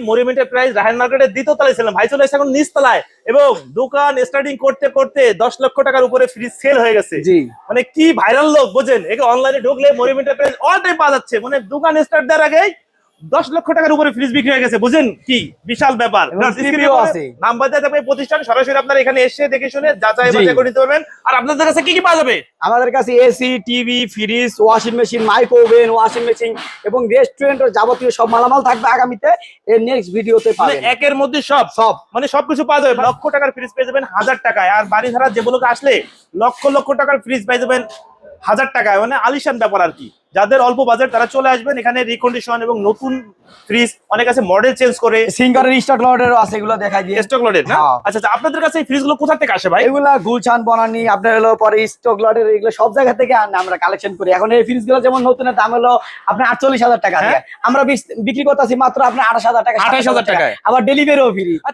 মরিমেন্টের price Rahan মার্কেটের দ্বিতীয় তলায় ছিলাম। ভাই চলে এসে এখন তলায়। এবং দোকান স্টার্টিং করতে করতে দশ লক্ষ টাকার উপরে ফ্রিজ সেল হয়ে গেছে। জি। মানে কি ভাইরাল লোক বোঝেন? একে অনলাইনে ঢুকলে মরিমেন্টের প্রাইস অল টাইম পাওয়া যাচ্ছে। মানে দোকান স্টার্ট দেওয়ার আগেই দশ লক্ষ টাকার উপরে ফ্রিজ বিক্রি হয়ে গেছে বুঝেন কি? বিশাল ব্যাপার। আছে। নাম্বার দিয়ে থাকবে প্রতিষ্ঠান সরাসরি আপনারা এখানে এসে দেখে শুনে যাচাই। বাছাই করে নিতে পারবেন। আর আপনাদের কাছে কি কি পাওয়া যাবে? আমাদের কাছে AC TV fridge washing machine micro oven washing machine এবং রেস্টুরেন্টের যাবতীয় সব মালামাল থাকবে আগামীতে। এর নেক্সট ভিডিওতে মানে পাবেন। একের মধ্যে সব। সব। মানে সবকিছু পাওয়া যাবে। লক্ষ টাকার ফ্রিজ পেয়ে যাবেন হাজার টাকায়। আর বাড়ি ভাড়া যেগুলোকে আসলে লক্ষ লক্ষ টাকার ফ্রিজ পেয়ে যাবেন হাজার টাকায়। মানে আলিশান ব্যাপার আর কি। যাদের অল্প বাজেট তারা চলে আসবেন এখানে রিকন্ডিশন এবং নতুন ফ্রিজ অনেক আছে মডেল চেঞ্জ করে। সিঙ্গারের স্টক লটেরও আছে এগুলো দেখাই দিয়ে। স্টক লোডেড না? হ্যাঁ। আচ্ছা আচ্ছা আপনাদের কাছে এই ফ্রিজগুলো কোথা থেকে আসে ভাই? এগুলা গুলছান বনানি আপনার হলো পরে স্টক লটের এগুলো সব জায়গা থেকে আন- আমরা কালেকশন করি। এখন এই ফ্রিজগুলো যেমন নতুন দাম হলো আপনার আটচল্লিশ হাজার টাকা দিয়ে। আমরা বিক্রি করতেছি মাত্র আপনার আঠাশ হাজার টাকা। 28,000 টাকা। আবার ডেলিভারিও ফ্রি